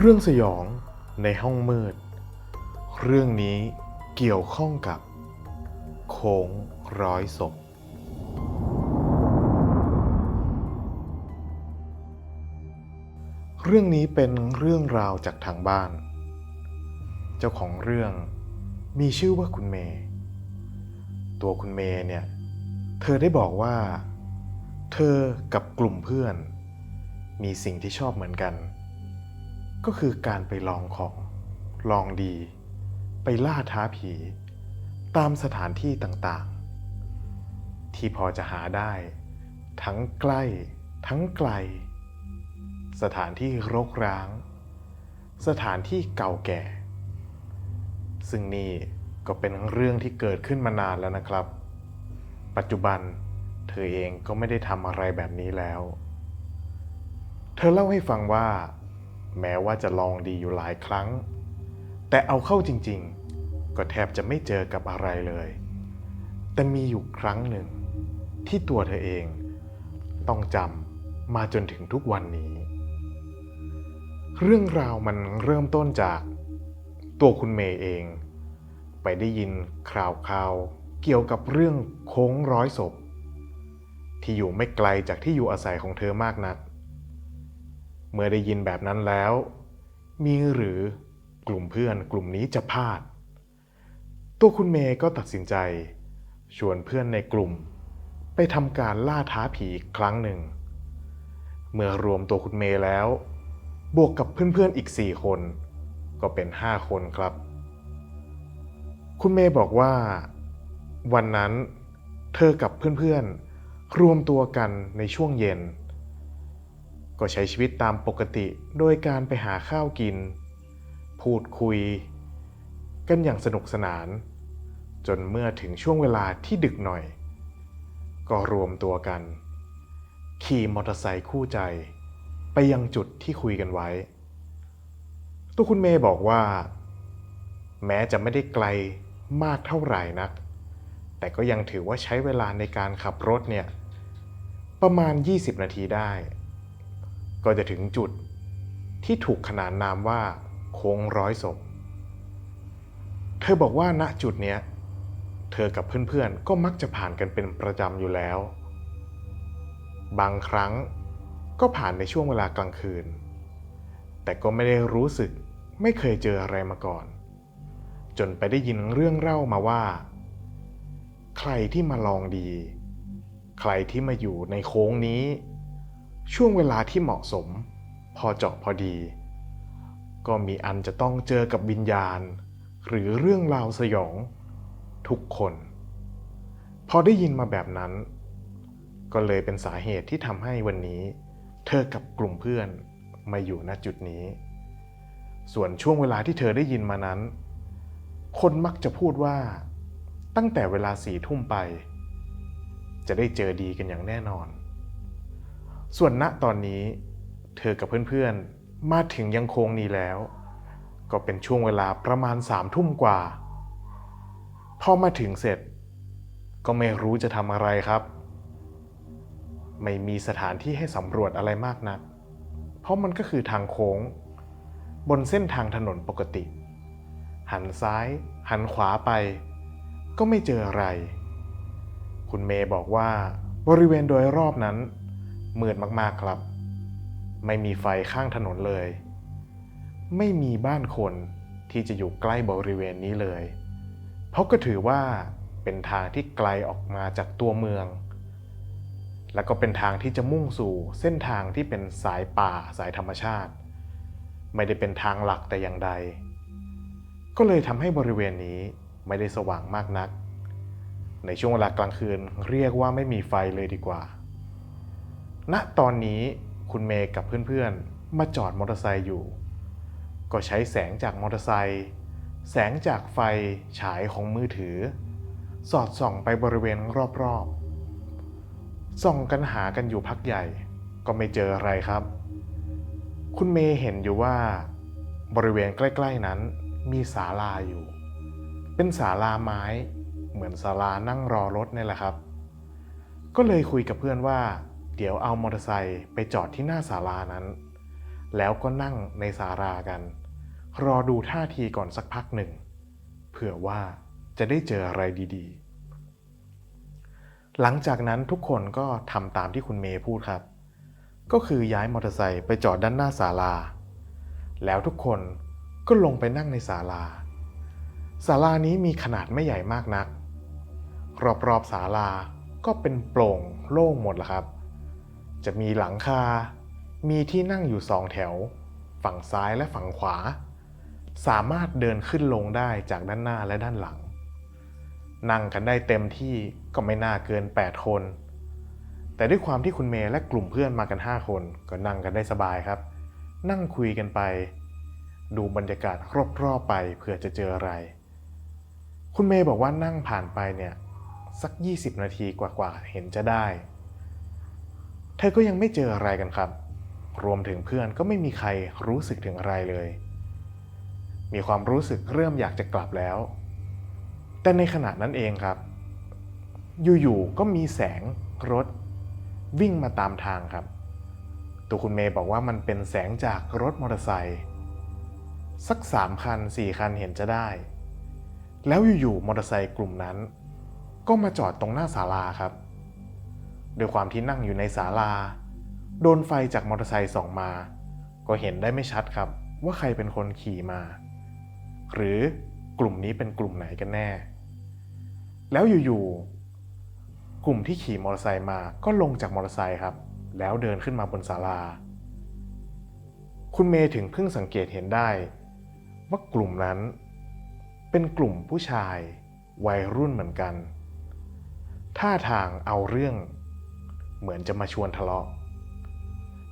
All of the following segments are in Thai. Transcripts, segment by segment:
เรื่องสยองในห้องมืด เรื่องนี้เกี่ยวข้องกับ โค้งร้อยศพ เรื่องนี้เป็นเรื่องราวจากทางบ้าน เจ้าของเรื่องมีชื่อว่าคุณเมย์ ตัวคุณเมย์เนี่ย เธอได้บอกว่า เธอกับกลุ่มเพื่อน มีสิ่งที่ชอบเหมือนกัน ก็คือการไปลองของ ลองดี ไปล่าท้าผี ตามสถานที่ต่างๆ ที่พอจะหาได้ ทั้งใกล้ ทั้งไกล สถานที่รกร้าง สถานที่เก่าแก่ ซึ่งนี่ก็เป็นเรื่องที่เกิดขึ้นมานานแล้วนะครับ ปัจจุบันเธอเองก็ไม่ได้ทำอะไรแบบนี้แล้ว เธอเล่าให้ฟังว่า แม้ว่าจะลองดีอยู่หลายครั้ง แต่เอาเข้าจริงๆ ก็แทบจะไม่เจอกับอะไรเลย แต่มีอยู่ครั้งหนึ่ง ที่ตัวเธอเอง ต้องจำมาจนถึงทุกวันนี้ เรื่องราวมันเริ่มต้นจาก ตัวคุณเมย์เอง ไปได้ยินข่าวข่าวๆเกี่ยวกับเรื่องโค้งร้อยศพ ที่อยู่ไม่ไกลจากที่อยู่อาศัยของเธอมากนัก เมื่อได้ยินแบบนั้นแล้ว มีหรือกลุ่มเพื่อนกลุ่มนี้จะพลาด ตัวคุณเมย์ก็ตัดสินใจ ชวนเพื่อนในกลุ่ม ไปทำการล่าท้าผีอีกครั้งหนึ่ง เมื่อรวมตัวคุณเมย์แล้ว บวกกับเพื่อนๆอีก4คน ก็เป็น5คนครับ คุณเมย์บอกว่า วันนั้นเธอกับเพื่อนๆรวมตัวกันในช่วงเย็น ก็ใช้ชีวิตตามปกติโดยการไปหาข้าวกิน พูดคุย กันอย่างสนุกสนาน จนเมื่อถึงช่วงเวลาที่ดึกหน่อย ก็รวมตัวกัน ขี่มอเตอร์ไซค์คู่ใจ ไปยังจุดที่คุยกันไว้ ตัวคุณเมย์บอกว่า แม้จะไม่ได้ไกลมากเท่าไหร่นัก แต่ก็ยังถือว่าใช้เวลาในการขับรถเนี่ย ประมาณ 20 นาทีได้ ก็จะถึงจุดที่ถูกขนานนามว่าโค้งร้อยศพ เธอบอกว่าณจุดเนี้ยเธอกับเพื่อนๆก็มักจะผ่านกันเป็นประจำอยู่แล้ว บางครั้งก็ผ่านในช่วงเวลากลางคืน แต่ก็ไม่ได้รู้สึกไม่เคยเจออะไรมาก่อน จนไปได้ยินเรื่องเล่ามาว่า ใครที่มาลองดี ใครที่มาอยู่ในโค้งนี้ ช่วงเวลาที่เหมาะสม พอเจาะพอดี ก็มีอันจะต้องเจอกับวิญญาณ หรือเรื่องราวสยอง ทุกคน พอได้ยินมาแบบนั้น ก็เลยเป็นสาเหตุที่ทำให้วันนี้ เธอกับกลุ่มเพื่อนมาอยู่ณจุดนี้ ส่วนช่วงเวลาที่เธอได้ยินมานั้น คนมักจะพูดว่า ตั้งแต่เวลาสี่ทุ่มไป จะได้เจอดีกันอย่างแน่นอน ส่วนณตอนนี้ เธอกับเพื่อนๆ มาถึงยังโค้งนี้แล้ว ก็เป็นช่วงเวลาประมาณสามทุ่มกว่า พอมาถึงเสร็จ ก็ไม่รู้จะทำอะไรครับ ไม่มีสถานที่ให้สำรวจอะไรมากนัก เพราะมันก็คือทางโค้ง บนเส้นทางถนนปกติ หันซ้าย หันขวาไป ก็ไม่เจออะไร คุณเมย์บอกว่าบริเวณโดยรอบนั้น มืดมากๆครับ ไม่มีไฟข้างถนนเลย ไม่มีบ้านคนที่จะอยู่ใกล้บริเวณนี้เลย เพราะก็ถือว่าเป็นทางที่ไกลออกมาจากตัวเมือง แล้วก็เป็นทางที่จะมุ่งสู่เส้นทางที่เป็นสายป่าสายธรรมชาติ ไม่ได้เป็นทางหลักแต่อย่างใด ก็เลยทำให้บริเวณนี้ไม่ได้สว่างมากนัก ในช่วงเวลากลางคืนเรียกว่าไม่มีไฟเลยดีกว่า ณตอนนี้คุณเมย์กับเพื่อนๆ มาจอดมอเตอร์ไซค์อยู่ ก็ใช้แสงจากมอเตอร์ไซค์แสงจากไฟฉายของมือถือ สอดส่องไปบริเวณรอบๆ ส่องกันหากันอยู่พักใหญ่ ก็ไม่เจออะไรครับ คุณเมย์เห็นอยู่ว่า บริเวณใกล้ ๆนั้นมีศาลาอยู่ เป็นศาลาไม้ เหมือนศาลานั่งรอรถนี่แหละครับ ก็เลยคุยกับเพื่อนว่า เดี๋ยวเอามอเตอร์ไซค์ไปจอดที่หน้าศาลานั้น แล้วก็นั่งในศาลากัน รอดูท่าทีก่อนสักพักหนึ่ง เผื่อว่าจะได้เจออะไรดีๆ หลังจากนั้นทุกคนก็ทำตามที่คุณเมย์พูดครับ ก็คือย้ายมอเตอร์ไซค์ไปจอดด้านหน้าศาลา แล้วทุกคนก็ลงไปนั่งในศาลาศาลานี้มีขนาดไม่ใหญ่มากนัก รอบๆศาลาก็เป็นโปร่งโล่งหมดละครับ จะมีหลังคา มีที่นั่งอยู่สองแถว ฝั่งซ้ายและฝั่งขวา สามารถเดินขึ้นลงได้จากด้านหน้าและด้านหลัง นั่งกันได้เต็มที่ก็ไม่น่าเกิน 8 คน แต่ด้วยความที่คุณเมย์และกลุ่มเพื่อนมากัน 5 คน ก็นั่งกันได้สบายครับ นั่งคุยกันไป ดูบรรยากาศรอบๆไปเผื่อจะเจออะไร คุณเมย์บอกว่านั่งผ่านไปเนี่ยสัก 20 นาทีกว่าๆเห็นจะได้ เธอก็ยังไม่เจออะไรกันครับ รวมถึงเพื่อนก็ไม่มีใครรู้สึกถึงอะไรเลย มีความรู้สึกเริ่มอยากจะกลับแล้ว แต่ในขณะนั้นเองครับ อยู่ๆก็มีแสงรถ วิ่งมาตามทางครับ ตัวคุณเมย์บอกว่ามันเป็นแสงจากรถมอเตอร์ไซค์สักสามคันสี่คันเห็นจะได้ แล้วอยู่ๆมอเตอร์ไซค์กลุ่มนั้น ก็มาจอดตรงหน้าศาลาครับ ด้วยความที่นั่งอยู่ในศาลา โดนไฟจากมอเตอร์ไซค์ส่องมา ก็เห็นได้ไม่ชัดครับว่าใครเป็นคนขี่มา หรือกลุ่มนี้เป็นกลุ่มไหนกันแน่ แล้วอยู่ๆ กลุ่มที่ขี่มอเตอร์ไซค์มาก็ลงจากมอเตอร์ไซค์ครับ แล้วเดินขึ้นมาบนศาลา คุณเมย์ถึงเพิ่งสังเกตเห็นได้ ว่ากลุ่มนั้น เป็นกลุ่มผู้ชาย วัยรุ่นเหมือนกัน ท่าทางเอาเรื่อง เหมือนจะมาชวนทะเลาะ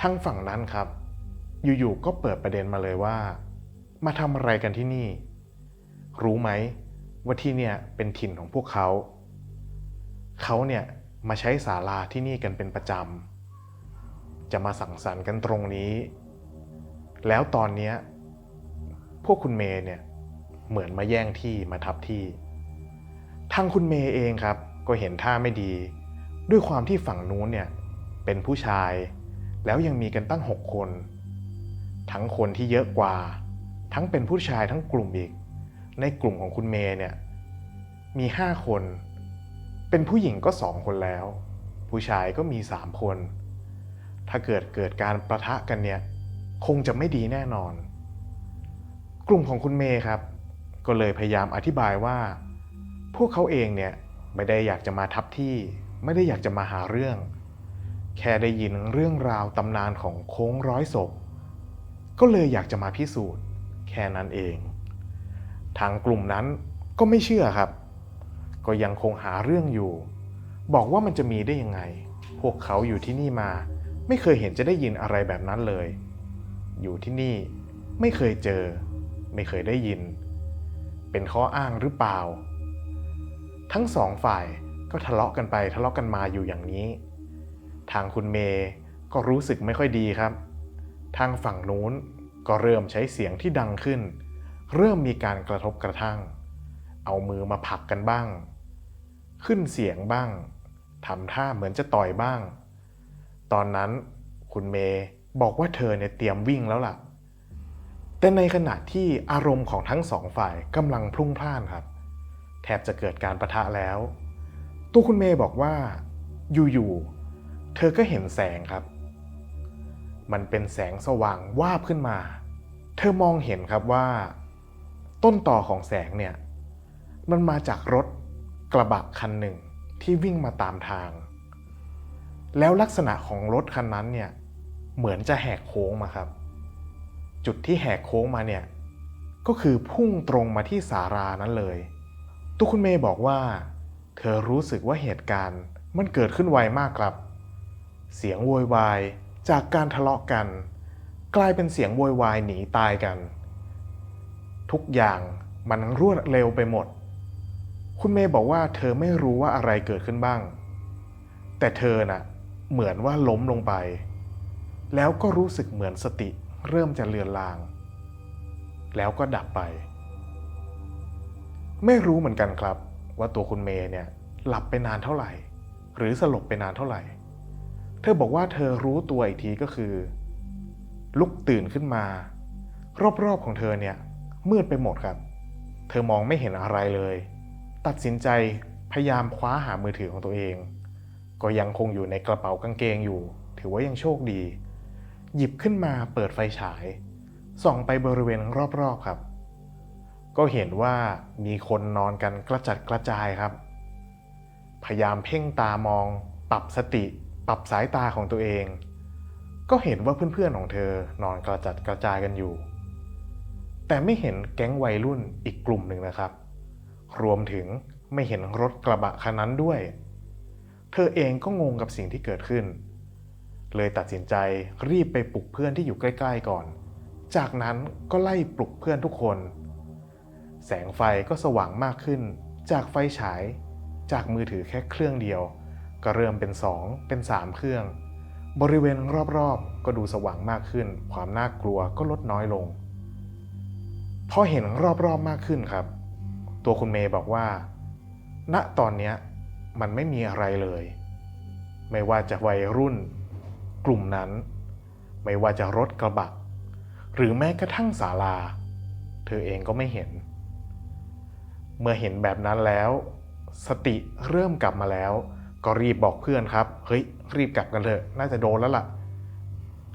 ทางฝั่งนั้นครับ อยู่ๆก็เปิดประเด็นมาเลยว่า มาทำอะไรกันที่นี่ รู้ไหมว่าที่เนี่ยเป็นถิ่นของพวกเขา เขาเนี่ยมาใช้ศาลาที่นี่กันเป็นประจำ จะมาสั่งสรรค์กันตรงนี้ แล้วตอนเนี้ยพวกคุณเมย์เนี่ยเหมือนมาแย่งที่มาทับที่ ทางคุณเมย์เองครับ ก็เห็นท่าไม่ดี ด้วยความที่ฝั่งนู้นเนี่ยเป็นผู้ชาย แล้วยังมีกันตั้งหกคน ทั้งคนที่เยอะกว่า ทั้งเป็นผู้ชายทั้งกลุ่มอีก ในกลุ่มของคุณเมย์เนี่ยมีห้าคน เป็นผู้หญิงก็สองคนแล้ว ผู้ชายก็มีสามคน ถ้าเกิดเกิดการประทะกันเนี่ยคงจะไม่ดีแน่นอน กลุ่มของคุณเมย์ครับ ก็เลยพยายามอธิบายว่า พวกเขาเองเนี่ยไม่ได้อยากจะมาทับที่ ไม่ได้อยากจะมาหาเรื่อง แค่ได้ยินเรื่องราวตำนานของโค้งร้อยศพ ก็เลยอยากจะมาพิสูจน์ แค่นั้นเอง ทางกลุ่มนั้นก็ไม่เชื่อครับ ก็ยังคงหาเรื่องอยู่ บอกว่ามันจะมีได้ยังไง พวกเขาอยู่ที่นี่มา ไม่เคยเห็นจะได้ยินอะไรแบบนั้นเลย อยู่ที่นี่ไม่เคยเจอ ไม่เคยได้ยิน เป็นข้ออ้างหรือเปล่า ทั้งสองฝ่าย ก็ทะเลาะกันไปทะเลาะกันมาอยู่อย่างนี้ ทางคุณเมย์ก็รู้สึกไม่ค่อยดีครับ ทางฝั่งนู้นก็เริ่มใช้เสียงที่ดังขึ้น เริ่มมีการกระทบกระทั่ง เอามือมาผลักกันบ้าง ขึ้นเสียงบ้างทำท่าเหมือนจะต่อยบ้าง ตอนนั้นคุณเมย์บอกว่าเธอเนี่ยเตรียมวิ่งแล้วล่ะ แต่ในขณะที่อารมณ์ของทั้งสองฝ่ายกำลังพลุ่งพล่านครับ แทบจะเกิดการประทะแล้ว ตัวคุณเมย์บอกว่า อยู่ๆ เธอก็เห็นแสงครับ มันเป็นแสงสว่างวาบขึ้นมา เธอมองเห็นครับว่า ต้นต่อของแสงเนี่ย มันมาจากรถกระบะคันหนึ่งที่วิ่งมาตามทาง แล้วลักษณะของรถคันนั้นเนี่ย เหมือนจะแหกโค้งมาครับ จุดที่แหกโค้งมาเนี่ย ก็คือพุ่งตรงมาที่สารานั้นเลยตัวคุณเมย์บอกว่า เธอรู้สึกว่าเหตุการณ์มันเกิดขึ้นไวมากครับ เสียงโวยวายจากการทะเลาะกัน กลายเป็นเสียงโวยวายหนีตายกัน ทุกอย่างมันรวดเร็วไปหมด คุณเมย์บอกว่าเธอไม่รู้ว่าอะไรเกิดขึ้นบ้าง แต่เธอน่ะเหมือนว่าล้มลงไป แล้วก็รู้สึกเหมือนสติเริ่มจะเลือนลาง แล้วก็ดับไป ไม่รู้เหมือนกันครับ ว่าตัวคุณเมย์เนี่ยหลับไปนานเท่าไหร่ หรือสลบไปนานเท่าไหร่ เธอบอกว่าเธอรู้ตัวอีกทีก็คือ ลุกตื่นขึ้นมา รอบๆของเธอเนี่ยมืดไปหมดครับ เธอมองไม่เห็นอะไรเลย ตัดสินใจพยายามคว้าหามือถือของตัวเอง ก็ยังคงอยู่ในกระเป๋ากางเกงอยู่ ถือว่ายังโชคดี หยิบขึ้นมาเปิดไฟฉาย ส่องไปบริเวณรอบๆครับ ก็เห็นว่ามีคนนอนกันกระจัดกระจายครับ พยายามเพ่งตามอง ปรับสติ ปรับสายตาของตัวเอง ก็เห็นว่าเพื่อนๆของเธอนอนกระจัดกระจายกันอยู่ แต่ไม่เห็นแก๊งวัยรุ่นอีกกลุ่มหนึ่งนะครับ รวมถึงไม่เห็นรถกระบะคันนั้นด้วย เธอเองก็งงกับสิ่งที่เกิดขึ้น เลยตัดสินใจรีบไปปลุกเพื่อนที่อยู่ใกล้ ๆก่อน จากนั้นก็ไล่ปลุกเพื่อนทุกคน แสงไฟก็สว่างมากขึ้น จากไฟฉาย จากมือถือแค่เครื่องเดียว ก็เริ่มเป็น 2 เป็น 3 เครื่อง บริเวณรอบๆ ก็ดูสว่างมากขึ้น ความน่ากลัวก็ลดน้อยลง พอเห็นรอบๆมากขึ้นครับ ตัวคุณเมย์บอกว่า ณตอนเนี้ยมันไม่มีอะไรเลย ไม่ว่าจะวัยรุ่น กลุ่มนั้น ไม่ว่าจะรถกระบะหรือแม้กระทั่งศาลา เธอเองก็ไม่เห็น เมื่อเห็นแบบนั้นแล้ว สติเริ่มกลับมาแล้ว ก็รีบบอกเพื่อนครับ เฮ้ย รีบกลับกันเถอะ น่าจะโดนแล้วล่ะ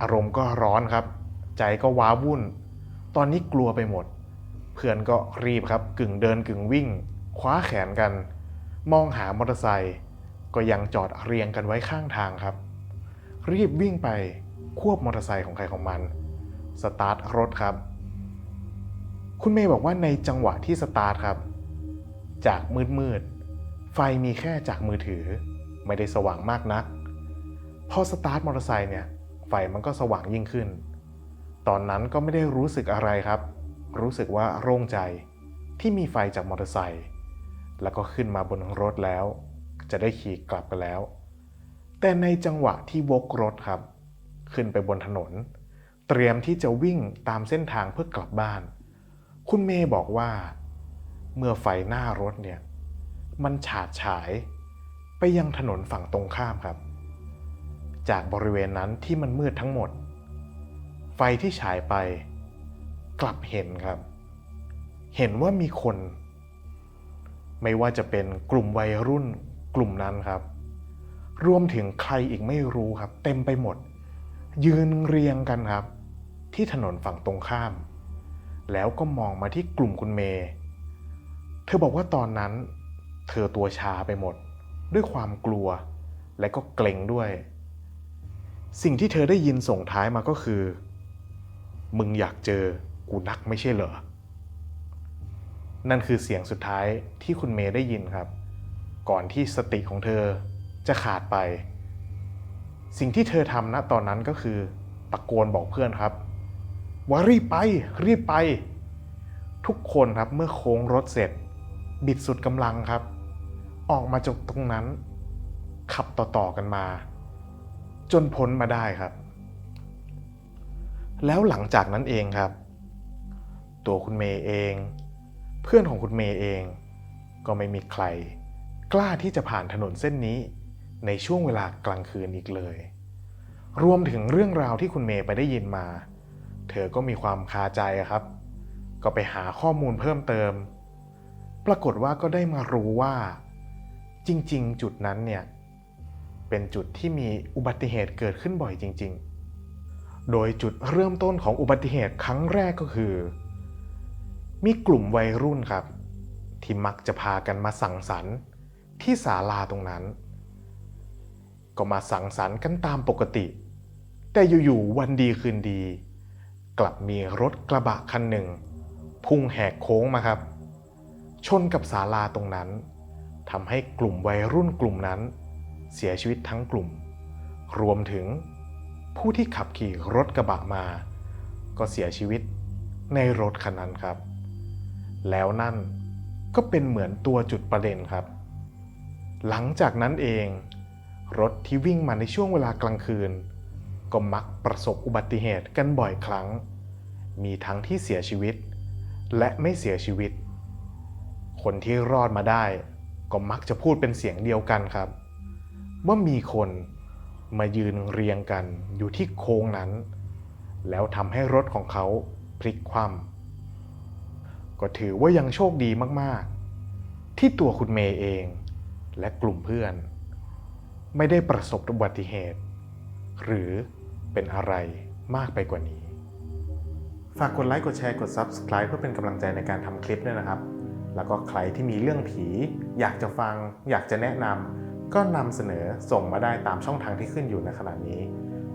อารมณ์ก็ร้อนครับ ใจก็ว้าวุ่น ตอนนี้กลัวไปหมด เพื่อนก็รีบครับ กึ่งเดินกึ่งวิ่ง คว้าแขนกัน มองหามอเตอร์ไซค์ก็ยังจอดเรียงกันไว้ข้างทางครับ รีบวิ่งไปควบมอเตอร์ไซค์ของใครของมัน สตาร์ทรถครับ คุณเมย์บอกว่าในจังหวะที่สตาร์ทครับ จากมืดมืดๆไฟมีแค่จากมือถือ ไม่ได้สว่างมากนัก พอสตาร์ทมอเตอร์ไซค์เนี่ย ไฟมันก็สว่างยิ่งขึ้น ตอนนั้นก็ไม่ได้รู้สึกอะไรครับ รู้สึกว่าโล่งใจที่มีไฟจากมอเตอร์ไซค์ แล้วก็ขึ้นมาบนรถแล้ว จะได้ขี่กลับกันแล้ว แต่ในจังหวะที่วกรถครับ ขึ้นไปบนถนน เตรียมที่จะวิ่งตามเส้นทางเพื่อกลับบ้าน คุณเมย์บอกว่า เมื่อไฟหน้ารถเนี่ยมันฉาดฉายไปยังถนนฝั่งตรงข้ามครับ จากบริเวณนั้นที่มันมืดทั้งหมด ไฟที่ฉายไปกลับเห็นครับ เห็นว่ามีคน ไม่ว่าจะเป็นกลุ่มวัยรุ่นกลุ่มนั้นครับ รวมถึงใครอีกไม่รู้ครับ เต็มไปหมด ยืนเรียงกันครับ ที่ถนนฝั่งตรงข้าม แล้วก็มองมาที่กลุ่มคุณเมย์ เธอบอกว่าตอนนั้น เธอตัวชาไปหมด ด้วยความกลัวและก็เกรงด้วย สิ่งที่เธอได้ยินส่งท้ายมาก็คือ มึงอยากเจอกูนักไม่ใช่เหรอ นั่นคือเสียงสุดท้ายที่คุณเมย์ได้ยินครับ ก่อนที่สติของเธอจะขาดไป สิ่งที่เธอทำณตอนนั้นก็คือตะโกนบอกเพื่อนครับ ว่ารีบไป รีบไป ทุกคนครับเมื่อโค้งรถเสร็จ บิดสุดกำลังครับ ออกมาจากตรงนั้น ขับต่อๆกันมา จนพ้นมาได้ครับ แล้วหลังจากนั้นเองครับ ตัวคุณเมย์เอง เพื่อนของคุณเมย์เอง ก็ไม่มีใคร กล้าที่จะผ่านถนนเส้นนี้ ในช่วงเวลากลางคืนอีกเลย รวมถึงเรื่องราวที่คุณเมย์ไปได้ยินมา เธอก็มีความคาใจครับ ก็ไปหาข้อมูลเพิ่มเติม ปรากฏว่าก็ได้มารู้ว่า จริง ๆ จุดนั้นเนี่ย เป็นจุดที่มีอุบัติเหตุเกิดขึ้นบ่อยจริง ๆ โดยจุดเริ่มต้นของอุบัติเหตุครั้งแรกก็คือ มีกลุ่มวัยรุ่นครับ ที่มักจะพากันมาสังสรรค์ที่ศาลาตรงนั้น ก็มาสังสรรค์กันตามปกติ แต่อยู่ๆวันดีคืนดี กลับมีรถกระบะคันหนึ่ง พุ่งแหกโค้งมาครับ ชนกับศาลาตรงนั้นทำให้กลุ่มวัยรุ่นกลุ่มนั้น เสียชีวิตทั้งกลุ่ม รวมถึงผู้ที่ขับขี่รถกระบะมา ก็เสียชีวิตในรถคันนั้นครับ แล้วนั่นก็เป็นเหมือนตัวจุดประเด็นครับ หลังจากนั้นเอง รถที่วิ่งมาในช่วงเวลากลางคืน ก็มักประสบอุบัติเหตุกันบ่อยครั้ง มีทั้งที่เสียชีวิต และไม่เสียชีวิต คนที่รอดมาได้ ก็มักจะพูดเป็นเสียงเดียวกันครับ ว่ามีคนมายืนเรียงกันอยู่ที่โค้งนั้น แล้วทำให้รถของเขาพลิกคว่ำก็ถือว่ายังโชคดีมากๆ ที่ตัวคุณเมย์เองและกลุ่มเพื่อน ไม่ได้ประสบอุบัติเหตุ หรือเป็นอะไรมากไปกว่านี้ ฝากกดไลค์กดแชร์กด Subscribe เพื่อเป็นกำลังใจในการทำคลิปด้วยนะครับ แล้วก็ใครที่มีเรื่องผี อยากจะฟัง อยากจะแนะนำก็นำเสนอส่งมาได้ตามช่องทางที่ขึ้นอยู่ในขณะนี้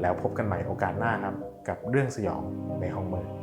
แล้วพบกันใหม่โอกาสหน้าครับ กับเรื่องสยองในห้องมืด